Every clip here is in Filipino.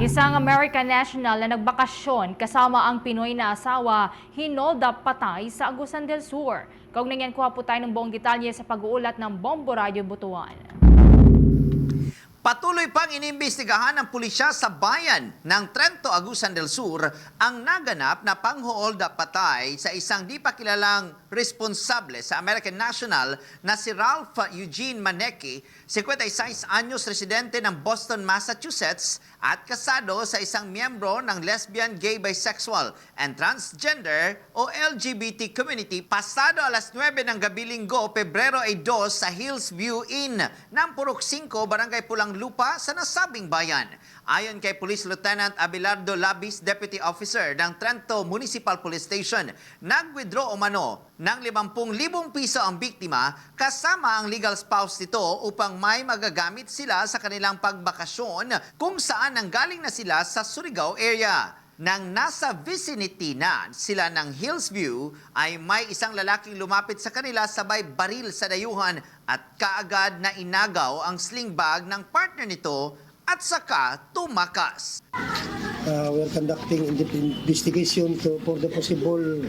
Isang American national na nagbakasyon kasama ang Pinoy na asawa, hinolda patay sa Agusan del Sur. Kaugnyan kuha po tayo ng buong detalye sa pag-uulat ng Bombo Radio Butuan. Patuloy pang inimbestigahan ng pulisya sa bayan ng Trento, Agusan del Sur ang naganap na panghold patay sa isang di pa kilalang responsable sa American National na si Ralph Eugene Maneki, 56 anyos residente ng Boston, Massachusetts at kasado sa isang miyembro ng lesbian, gay, bisexual and transgender o LGBT community pasado alas 9 ng gabi linggo, Pebrero 2 sa Hillsview Inn ng Purok 5, Barangay Pulang Lupa sa nasabing bayan. Ayon kay Police Lieutenant Abelardo Labis, Deputy Officer ng Trento Municipal Police Station, nag-withdraw umano ng 50,000 piso ang biktima kasama ang legal spouse nito upang may magagamit sila sa kanilang pagbakasyon kung saan nanggaling na sila sa Surigao area. Nang nasa vicinity na sila ng Hillsview ay may isang lalaking lumapit sa kanila sabay baril sa dayuhan at kaagad na inagaw ang sling bag ng partner nito at saka tumakas. Uh, we're conducting in- investigation to, for the possible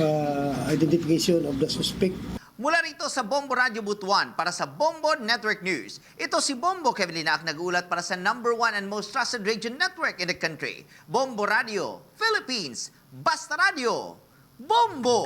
uh, identification of the suspect. Mula rito sa Bombo Radio Butuan para sa Bombo Network News, ito si Bombo Kevin Linac nagulat para sa number one and most trusted radio network in the country. Bombo Radio, Philippines, Basta Radio, Bombo!